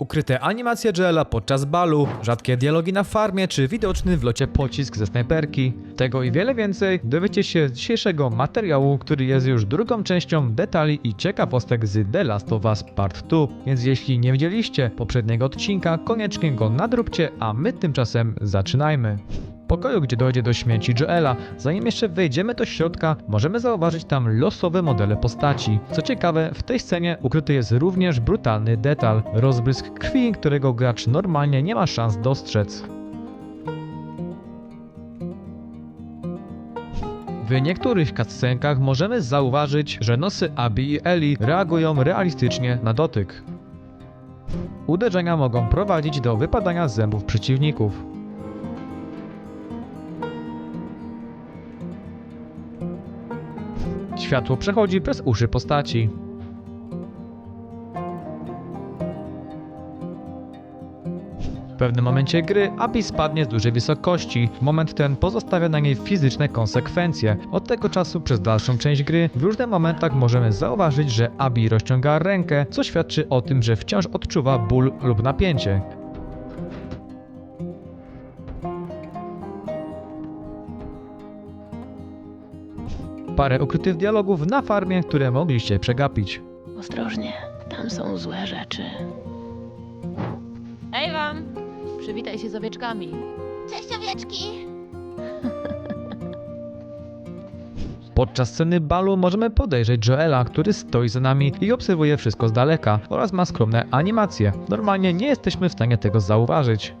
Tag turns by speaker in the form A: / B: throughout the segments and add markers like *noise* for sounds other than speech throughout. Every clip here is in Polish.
A: Ukryte animacje Joela podczas balu, rzadkie dialogi na farmie czy widoczny w locie pocisk ze snajperki. Tego i wiele więcej dowiecie się z dzisiejszego materiału, który jest już drugą częścią detali i ciekawostek z The Last of Us Part 2. Więc jeśli nie widzieliście poprzedniego odcinka, koniecznie go nadróbcie, a my tymczasem zaczynajmy. Pokoju, gdzie dojdzie do śmierci Joela, zanim jeszcze wejdziemy do środka, możemy zauważyć tam losowe modele postaci. Co ciekawe, w tej scenie ukryty jest również brutalny detal rozbrysk krwi, którego gracz normalnie nie ma szans dostrzec. W niektórych cutscenkach możemy zauważyć, że nosy Abby i Ellie reagują realistycznie na dotyk. Uderzenia mogą prowadzić do wypadania zębów przeciwników. Światło przechodzi przez uszy postaci. W pewnym momencie gry Abby spadnie z dużej wysokości. Moment ten pozostawia na niej fizyczne konsekwencje. Od tego czasu przez dalszą część gry w różnych momentach możemy zauważyć, że Abby rozciąga rękę, co świadczy o tym, że wciąż odczuwa ból lub napięcie. Parę ukrytych dialogów na farmie, które mogliście przegapić.
B: Ostrożnie, tam są złe rzeczy. Hej wam! Przywitaj się z owieczkami.
C: Cześć owieczki! *laughs*
A: Podczas sceny balu możemy podejrzeć Joela, który stoi za nami i obserwuje wszystko z daleka oraz ma skromne animacje. Normalnie nie jesteśmy w stanie tego zauważyć.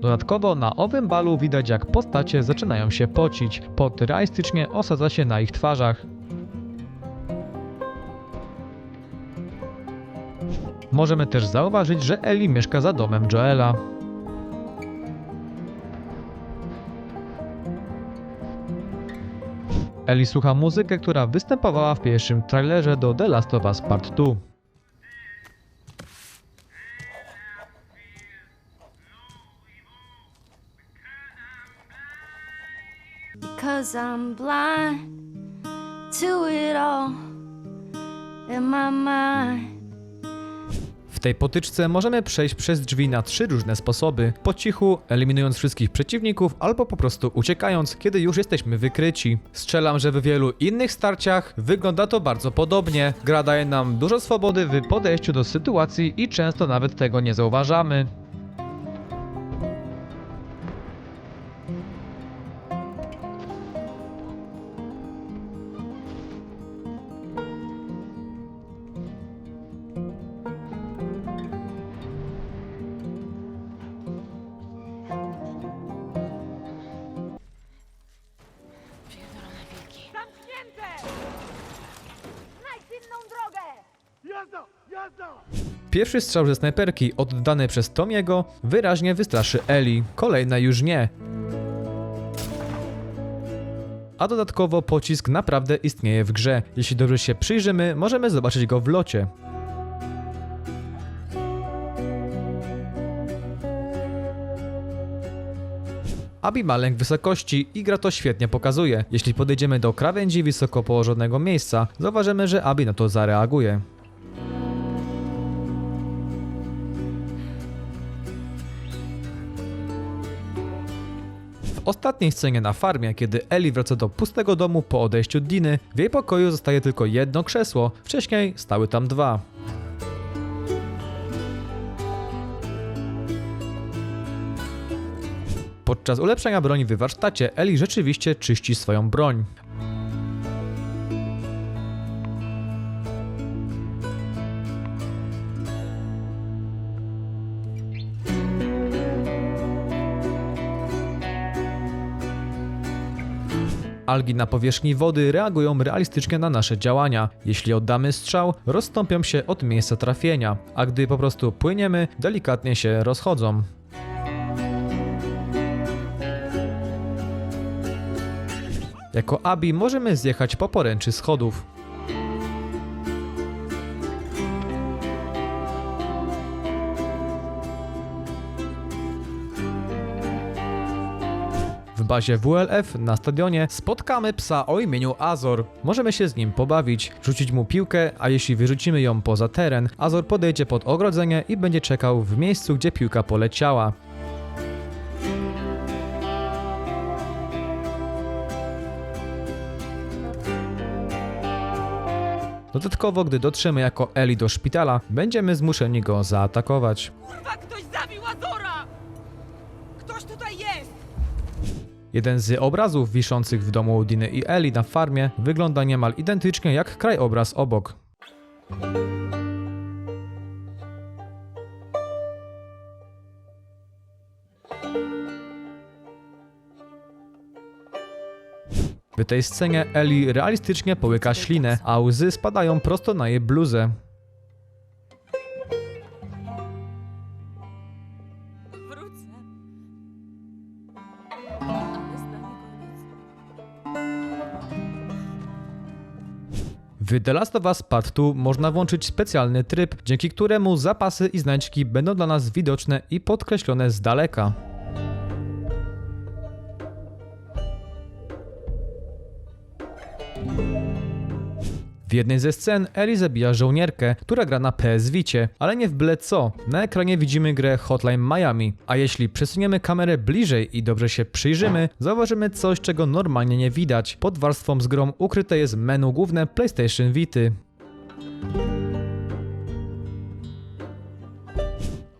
A: Dodatkowo na owym balu widać jak postacie zaczynają się pocić, pot realistycznie osadza się na ich twarzach. Możemy też zauważyć, że Ellie mieszka za domem Joela. Ellie słucha muzykę, która występowała w pierwszym trailerze do The Last of Us Part 2.
C: Because I'm blind to it all in my mind.
A: W tej potyczce możemy przejść przez drzwi na trzy różne sposoby. Po cichu, eliminując wszystkich przeciwników, albo po prostu uciekając, kiedy już jesteśmy wykryci. Strzelam, że w wielu innych starciach wygląda to bardzo podobnie. Gra daje nam dużo swobody w podejściu do sytuacji i często nawet tego nie zauważamy. Pierwszy strzał ze snajperki oddany przez Tomiego wyraźnie wystraszy Eli, kolejna już nie. A dodatkowo pocisk naprawdę istnieje w grze. Jeśli dobrze się przyjrzymy, możemy zobaczyć go w locie. Abi ma lęk wysokości i gra to świetnie pokazuje. Jeśli podejdziemy do krawędzi wysoko położonego miejsca, zauważymy, że Abi na to zareaguje. W ostatniej scenie na farmie, kiedy Ellie wraca do pustego domu po odejściu Diny, w jej pokoju zostaje tylko jedno krzesło, wcześniej stały tam dwa. Podczas ulepszania broni w warsztacie Ellie rzeczywiście czyści swoją broń. Algi na powierzchni wody reagują realistycznie na nasze działania. Jeśli oddamy strzał, rozstąpią się od miejsca trafienia, a gdy po prostu płyniemy, delikatnie się rozchodzą. Jako Abi możemy zjechać po poręczy schodów. Bazie WLF na stadionie spotkamy psa o imieniu Azor. Możemy się z nim pobawić, rzucić mu piłkę, a jeśli wyrzucimy ją poza teren, Azor podejdzie pod ogrodzenie i będzie czekał w miejscu, gdzie piłka poleciała. Dodatkowo, gdy dotrzemy jako Eli do szpitala, będziemy zmuszeni go zaatakować.
D: Kurwa,
A: Jeden z obrazów wiszących w domu Diny i Eli na farmie wygląda niemal identycznie jak krajobraz obok. W tej scenie Eli realistycznie połyka ślinę, a łzy spadają prosto na jej bluzę. W The Last of Us Part 2 można włączyć specjalny tryb, dzięki któremu zapasy i znajdźki będą dla nas widoczne i podkreślone z daleka. W jednej ze scen Ellie zabija żołnierkę, która gra na PS Vicie, ale nie w byle co. Na ekranie widzimy grę Hotline Miami, a jeśli przesuniemy kamerę bliżej i dobrze się przyjrzymy, zauważymy coś, czego normalnie nie widać. Pod warstwą z grą ukryte jest menu główne PlayStation Vity.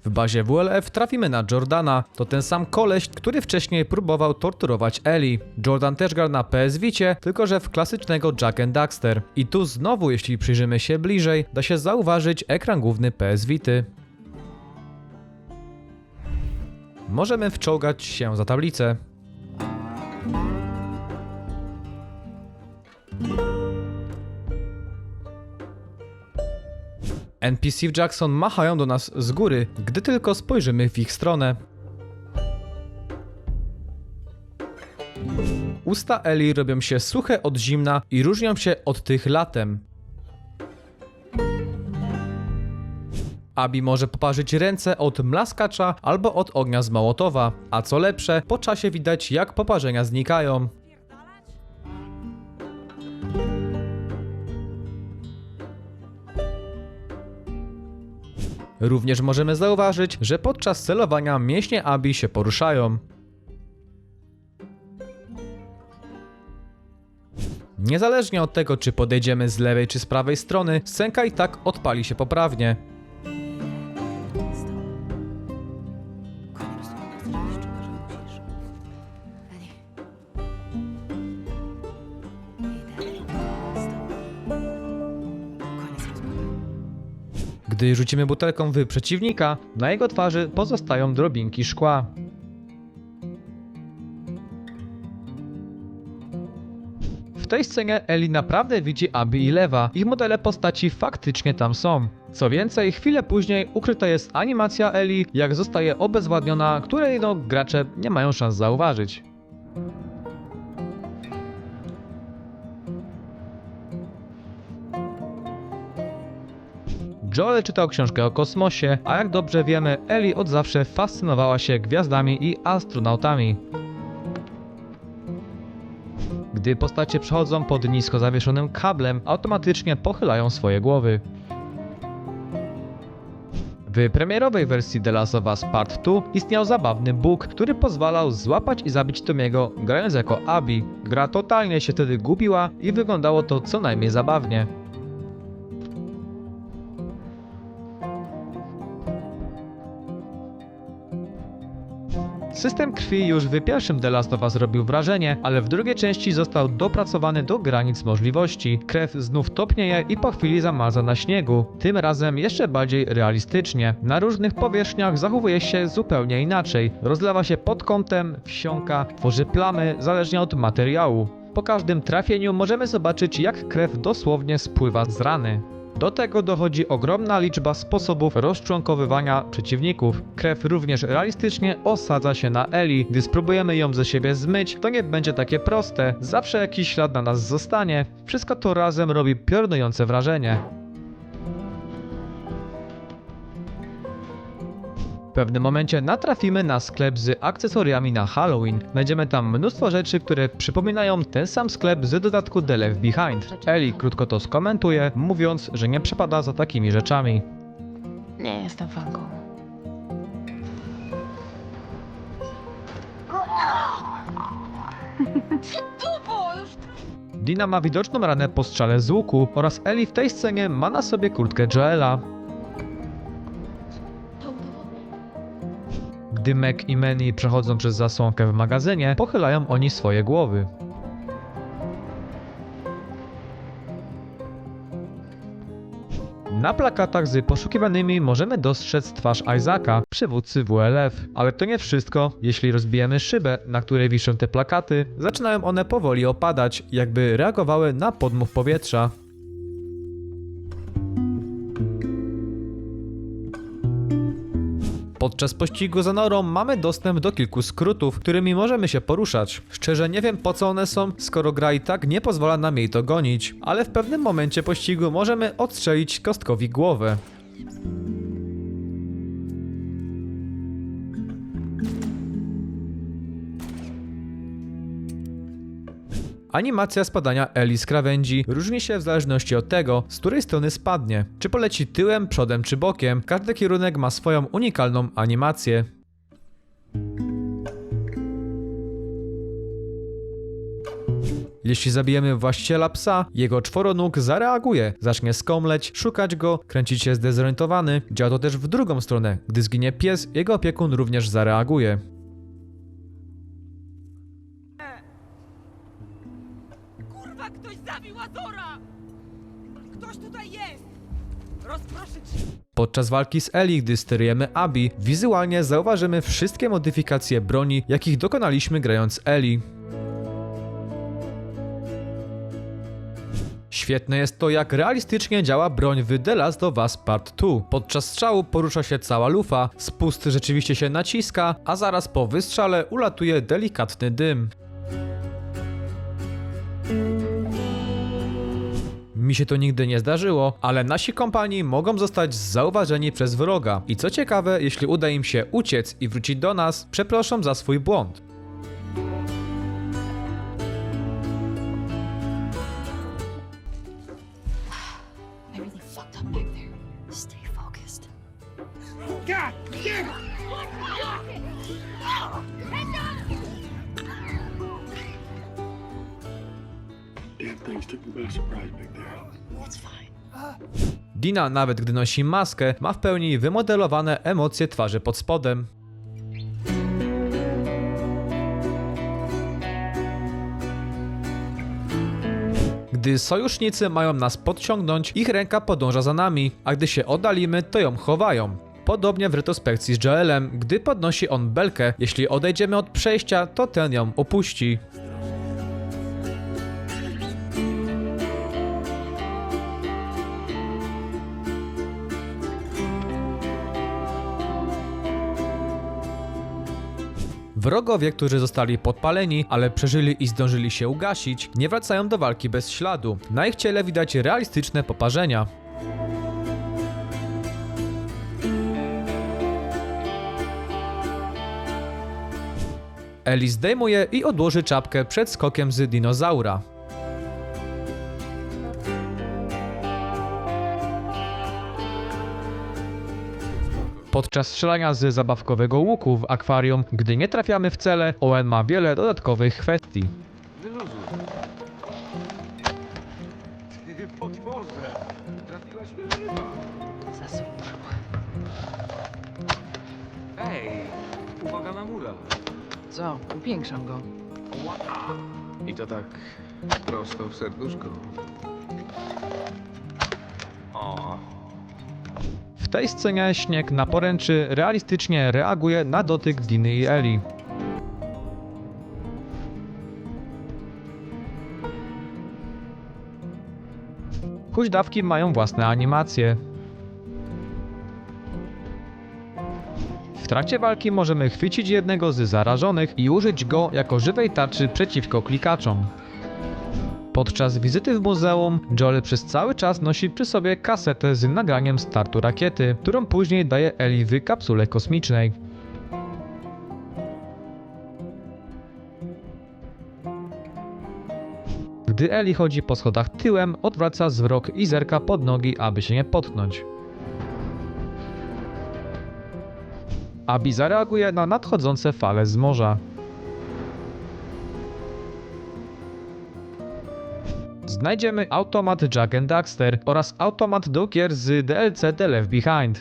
A: W bazie WLF trafimy na Jordana. To ten sam koleś, który wcześniej próbował torturować Ellie. Jordan też gra na PS Vicie, tylko że w klasycznego Jack and Daxter. I tu znowu, jeśli przyjrzymy się bliżej, da się zauważyć ekran główny PS Vity. Możemy wczołgać się za tablicę. NPC w Jackson machają do nas z góry, gdy tylko spojrzymy w ich stronę. Usta Eli robią się suche od zimna i różnią się od tych latem. Abi może poparzyć ręce od mlaskacza albo od ognia z Mołotowa, a co lepsze, po czasie widać jak poparzenia znikają. Również możemy zauważyć, że podczas celowania mięśnie Abi się poruszają. Niezależnie od tego, czy podejdziemy z lewej czy z prawej strony, scenka i tak odpali się poprawnie. Gdy rzucimy butelką w przeciwnika, na jego twarzy pozostają drobinki szkła. W tej scenie Eli naprawdę widzi Abi i Lewa. Ich modele postaci faktycznie tam są. Co więcej, chwilę później ukryta jest animacja Eli, jak zostaje obezwładniona, której no gracze nie mają szans zauważyć. Joel czytał książkę o kosmosie, a jak dobrze wiemy, Ellie od zawsze fascynowała się gwiazdami i astronautami. Gdy postacie przechodzą pod nisko zawieszonym kablem, automatycznie pochylają swoje głowy. W premierowej wersji The Last of Us Part 2 istniał zabawny bóg, który pozwalał złapać i zabić Tomiego grając jako Abby. Gra totalnie się wtedy gubiła i wyglądało to co najmniej zabawnie. System krwi już w pierwszym The Last of Us robił wrażenie, ale w drugiej części został dopracowany do granic możliwości. Krew znów topnieje i po chwili zamarza na śniegu. Tym razem jeszcze bardziej realistycznie. Na różnych powierzchniach zachowuje się zupełnie inaczej. Rozlewa się pod kątem, wsiąka, tworzy plamy zależnie od materiału. Po każdym trafieniu możemy zobaczyć jak krew dosłownie spływa z rany. Do tego dochodzi ogromna liczba sposobów rozczłonkowywania przeciwników. Krew również realistycznie osadza się na Eli. Gdy spróbujemy ją ze siebie zmyć, to nie będzie takie proste. Zawsze jakiś ślad na nas zostanie. Wszystko to razem robi piorunujące wrażenie. Pewnym momencie natrafimy na sklep z akcesoriami na Halloween. Znajdziemy tam mnóstwo rzeczy, które przypominają ten sam sklep z dodatku The Left Behind. Eli krótko to skomentuje, mówiąc, że nie przepada za takimi rzeczami.
B: Nie jestem fanką.
A: Dina ma widoczną ranę po strzale z łuku oraz Eli w tej scenie ma na sobie kurtkę Joela. Gdy Mac i Manny przechodzą przez zasłonkę w magazynie, pochylają oni swoje głowy. Na plakatach z poszukiwanymi możemy dostrzec twarz Isaaca, przywódcy WLF. Ale to nie wszystko. Jeśli rozbijemy szybę, na której wiszą te plakaty, zaczynają one powoli opadać, jakby reagowały na podmuch powietrza. Podczas pościgu za norą mamy dostęp do kilku skrótów, którymi możemy się poruszać. Szczerze nie wiem po co one są, skoro gra i tak nie pozwala nam jej to gonić, ale w pewnym momencie pościgu możemy odstrzelić kostkowi głowę. Animacja spadania Eli z krawędzi różni się w zależności od tego, z której strony spadnie. Czy poleci tyłem, przodem czy bokiem, każdy kierunek ma swoją unikalną animację. Jeśli zabijemy właściciela psa, jego czworonóg zareaguje, zacznie skomleć, szukać go, kręcić się zdezorientowany. Działa to też w drugą stronę. Gdy zginie pies, jego opiekun również zareaguje.
D: Ktoś tutaj jest! Rozproszę cię!
A: Podczas walki z Eli, gdy sterujemy Abi, wizualnie zauważymy wszystkie modyfikacje broni, jakich dokonaliśmy grając Eli. Świetne jest to, jak realistycznie działa broń w The Last of Us Part 2. Podczas strzału porusza się cała lufa, spust rzeczywiście się naciska, a zaraz po wystrzale ulatuje delikatny dym. Mi się to nigdy nie zdarzyło, ale nasi kompanii mogą zostać zauważeni przez wroga. I co ciekawe, jeśli uda im się uciec i wrócić do nas, przeproszą za swój błąd. Dina, nawet gdy nosi maskę, ma w pełni wymodelowane emocje twarzy pod spodem. Gdy sojusznicy mają nas podciągnąć, ich ręka podąża za nami, a gdy się oddalimy, to ją chowają. Podobnie w retrospekcji z Joelem, gdy podnosi on belkę, jeśli odejdziemy od przejścia, to ten ją opuści. Wrogowie, którzy zostali podpaleni, ale przeżyli i zdążyli się ugasić, nie wracają do walki bez śladu. Na ich ciele widać realistyczne poparzenia. Eli zdejmuje i odłoży czapkę przed skokiem z dinozaura. Podczas strzelania z zabawkowego łuku w akwarium, gdy nie trafiamy w cele, Owen ma wiele dodatkowych kwestii.
E: Ty! Trafiłaś ryba. Ej, uwaga na mura.
F: Co? Upiększam go.
E: I to tak prosto w serduszko.
A: Tej scenie śnieg na poręczy realistycznie reaguje na dotyk Diny i Eli. Huźdawki mają własne animacje. W trakcie walki możemy chwycić jednego z zarażonych i użyć go jako żywej tarczy przeciwko klikaczom. Podczas wizyty w muzeum, Joel przez cały czas nosi przy sobie kasetę z nagraniem startu rakiety, którą później daje Ellie w kapsule kosmicznej. Gdy Ellie chodzi po schodach tyłem, odwraca wzrok i zerka pod nogi, aby się nie potknąć. Abby zareaguje na nadchodzące fale z morza. Znajdziemy automat Jack Daxter oraz automat do gier z DLC The Left Behind.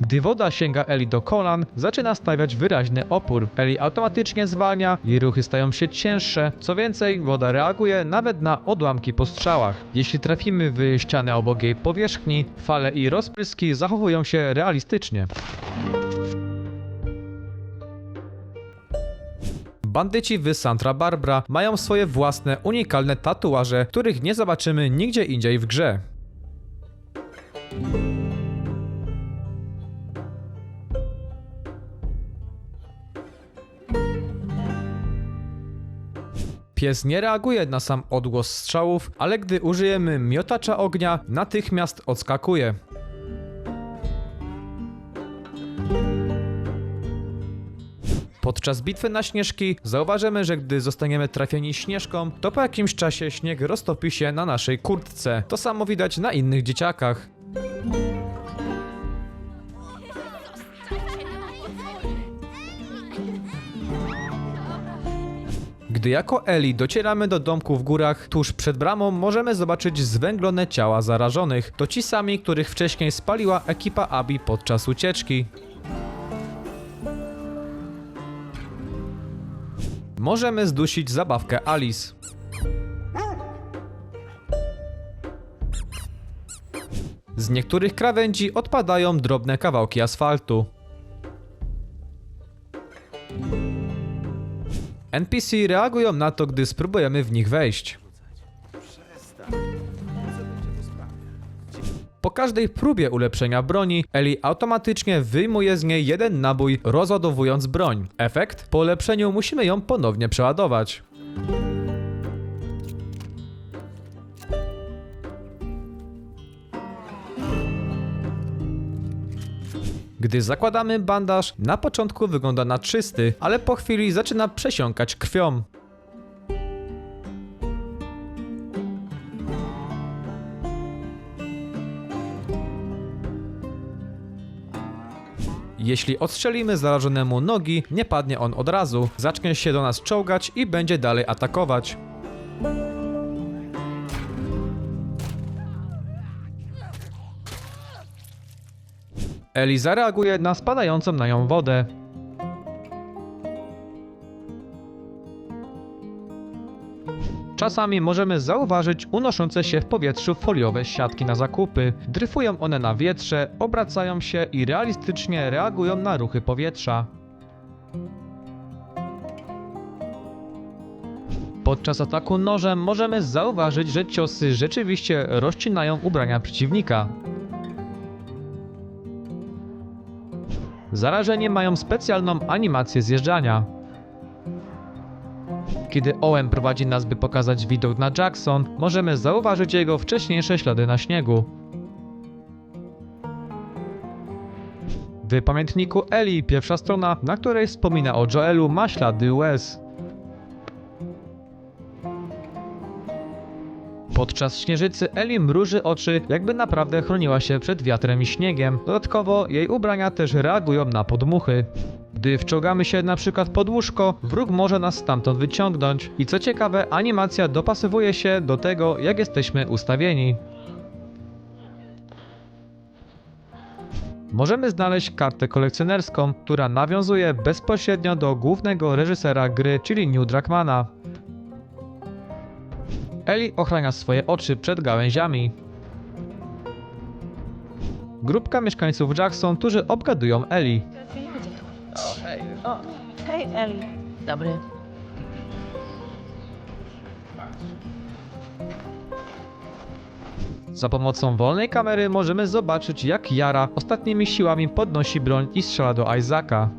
A: Gdy woda sięga Eli do kolan, zaczyna stawiać wyraźny opór. Eli automatycznie zwalnia, jej ruchy stają się cięższe. Co więcej, woda reaguje nawet na odłamki po strzałach. Jeśli trafimy w ścianę obok jej powierzchni, fale i rozpryski zachowują się realistycznie. Bandyci w Santa Barbara mają swoje własne, unikalne tatuaże, których nie zobaczymy nigdzie indziej w grze. Pies nie reaguje na sam odgłos strzałów, ale gdy użyjemy miotacza ognia, natychmiast odskakuje. Podczas bitwy na śnieżki zauważymy, że gdy zostaniemy trafieni śnieżką, to po jakimś czasie śnieg roztopi się na naszej kurtce. To samo widać na innych dzieciakach. Gdy jako Eli docieramy do domku w górach, tuż przed bramą możemy zobaczyć zwęglone ciała zarażonych. To ci sami, których wcześniej spaliła ekipa Abi podczas ucieczki. Możemy zdusić zabawkę Alice. Z niektórych krawędzi odpadają drobne kawałki asfaltu. NPC reagują na to, gdy spróbujemy w nich wejść. Po każdej próbie ulepszenia broni, Eli automatycznie wyjmuje z niej jeden nabój, rozładowując broń. Efekt? Po ulepszeniu musimy ją ponownie przeładować. Gdy zakładamy bandaż, na początku wygląda na czysty, ale po chwili zaczyna przesiąkać krwią. Jeśli odstrzelimy zarażonemu nogi, nie padnie on od razu, zacznie się do nas czołgać i będzie dalej atakować. Eli zareaguje na spadającą na nią wodę. Czasami możemy zauważyć unoszące się w powietrzu foliowe siatki na zakupy. Dryfują one na wietrze, obracają się i realistycznie reagują na ruchy powietrza. Podczas ataku nożem możemy zauważyć, że ciosy rzeczywiście rozcinają ubrania przeciwnika. Zarażeni mają specjalną animację zjeżdżania. Kiedy Owen prowadzi nas, by pokazać widok na Jackson, możemy zauważyć jego wcześniejsze ślady na śniegu. W pamiętniku Eli pierwsza strona, na której wspomina o Joelu, ma ślady łez. Podczas śnieżycy Eli mruży oczy, jakby naprawdę chroniła się przed wiatrem i śniegiem. Dodatkowo jej ubrania też reagują na podmuchy. Gdy wciągamy się na przykład pod łóżko, wróg może nas stamtąd wyciągnąć. I co ciekawe, animacja dopasowuje się do tego, jak jesteśmy ustawieni. Możemy znaleźć kartę kolekcjonerską, która nawiązuje bezpośrednio do głównego reżysera gry, czyli New Druckmana. Eli ochrania swoje oczy przed gałęziami. Grupka mieszkańców Jackson, którzy obgadują Eli.
B: O, hej Eli. Dobry.
A: Za pomocą wolnej kamery możemy zobaczyć jak Yara ostatnimi siłami podnosi broń i strzela do Isaaca.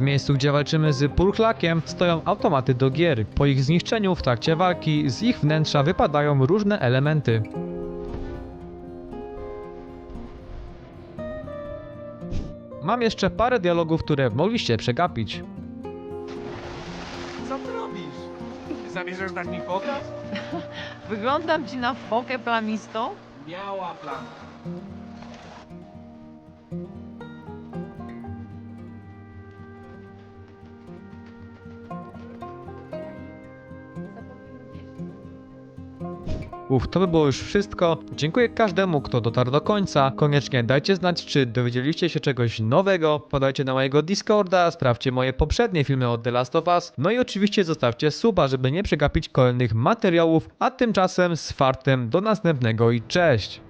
A: Miejscu, gdzie walczymy z purchlakiem, stoją automaty do gier. Po ich zniszczeniu w trakcie walki z ich wnętrza wypadają różne elementy. Mam jeszcze parę dialogów, które mogliście przegapić.
E: Co ty robisz? Zamierzasz dać mi pokaz? *laughs*
B: Wyglądam ci na fokę plamistą?
E: Miała plan.
A: Uff, to by było już wszystko. Dziękuję każdemu, kto dotarł do końca. Koniecznie dajcie znać, czy dowiedzieliście się czegoś nowego. Podajcie na mojego Discorda, sprawdźcie moje poprzednie filmy od The Last of Us. No i oczywiście zostawcie suba, żeby nie przegapić kolejnych materiałów. A tymczasem z fartem do następnego i cześć!